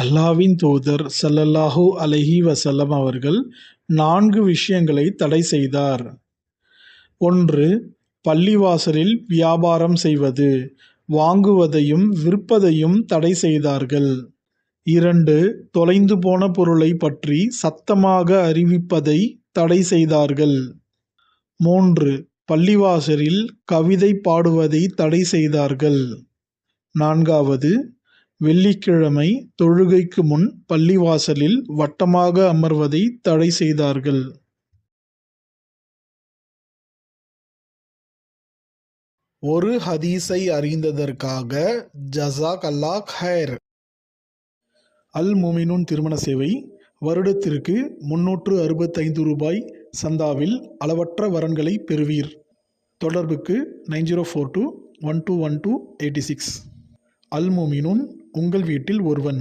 அல்லாவின் தூதர் சல்லல்லாஹு அலைஹி வசல்லம் அவர்கள் நான்கு விஷயங்களை தடை செய்தார். ஒன்று பள்ளிவாசலில் வியாபாரம் செய்வது வாங்குவதையும் விற்பதையும் தடை செய்தார்கள். இரண்டு தொலைந்து போன பொருளை பற்றி சத்தமாக அறிவிப்பதை தடை செய்தார்கள். மூன்று பள்ளிவாசலில் கவிதை பாடுவதை தடை செய்தார்கள். நான்காவது வெள்ளிக்கிழமை தொழுகைக்கு முன் பள்ளிவாசலில் வட்டமாக அமர்வதை தடை செய்தார்கள். ஒரு ஹதீஸை அறிந்ததற்காக ஜஸாக் அல்லாஹ் ஹைர் அல் முமினுன் திருமண சேவை வருடத்திற்கு முன்னூற்று அறுபத்தைந்து ரூபாய் சந்தாவில் அளவற்ற வரன்களை பெறுவீர். தொடர்புக்கு nine zero four two one two one two eighty six. அல் முமினுன் உங்கள் வீட்டில் ஒருவன்.